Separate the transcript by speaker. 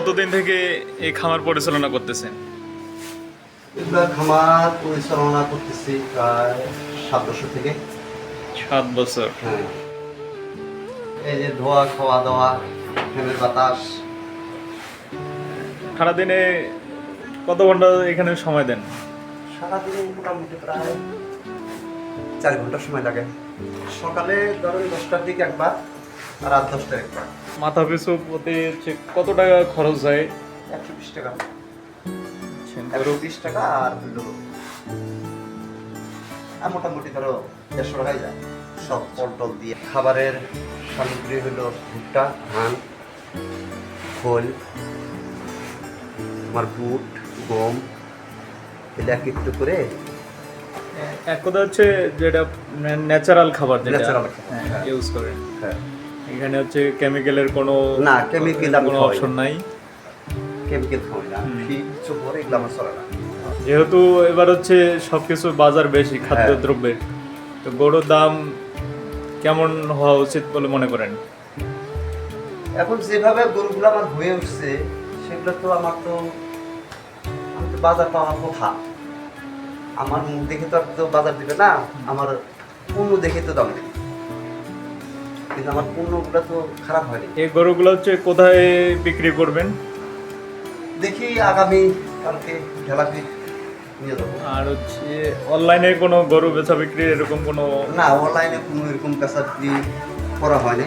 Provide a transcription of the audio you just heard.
Speaker 1: থেকে এই খামার পরিচালনা করতেছেন?
Speaker 2: এগুলা খামার পরিচালনা করতেছি প্রায় সাত বছর থেকে।
Speaker 1: সাত বছর।
Speaker 2: হ্যাঁ। এই যে ধোয়া খাওয়া দাওয়া ফ্যানের বাতাস।
Speaker 1: সারাদিনে কত ঘণ্টা এখানে সময় দেন?
Speaker 2: সারাদিনে মোটামুটি প্রায় চার ঘণ্টা সময় লাগে। সকালে ধরুন দশটার দিকে একবার রাত দশটার একবার
Speaker 1: মাথা পিছু প্রতি হচ্ছে কত টাকা খরচ হয়?
Speaker 2: একশো বিশ টাকা।
Speaker 1: গরু
Speaker 2: একশো বিশ টাকা আর হলো আর মোটামুটি ধরো দেড়শো টাকাই যায়। সব পটল দিয়ে। খাবারের সামগ্রী হলো ভুট্টা ধান খোল আমার বুট গম এগুলো এক একটু করে
Speaker 1: এক কথা হচ্ছে যেটা ন্যাচারাল খাবার যেটা
Speaker 2: Natural হ্যাঁ।
Speaker 1: ইউজ করেন
Speaker 2: হ্যাঁ।
Speaker 1: এখানে হচ্ছে কেমিক্যালের কোনো
Speaker 2: না, আমি
Speaker 1: কোনো অপশন নাই।
Speaker 2: কেমিক্যাল খাওয়াই না। ফি চোপড় এগুলো আমার চলে না।
Speaker 1: যেহেতু এবার হচ্ছে সবকিছু বাজার বেশি
Speaker 2: হ্যাঁ।
Speaker 1: খাদ্যদ্রব্যের তো গরুর দাম কেমন হওয়া উচিত বলে মনে করেন?
Speaker 2: এখন যেভাবে গরুগুলো আমার হয়ে উঠছে সেগুলো তো আমার তো আমি তো বাজার পাওয়ার কথা। আমার মুখ দেখে তো আর তো বাজার দিবে না আমার পণ্য দেখে তো দাম দেবে কিন্তু আমার পণ্যগুলো তো খারাপ হয়নি।
Speaker 1: এই গরুগুলো হচ্ছে কোথায় বিক্রি করবেন?
Speaker 2: দেখি আগামী কালকে ঢেলাপি নিয়ে যাব।
Speaker 1: আর হচ্ছে অনলাইনে কোনো গরু বেচা বিক্রি এরকম কোনো
Speaker 2: না অনলাইনে কোনো এরকম পেশা করা হয়নি।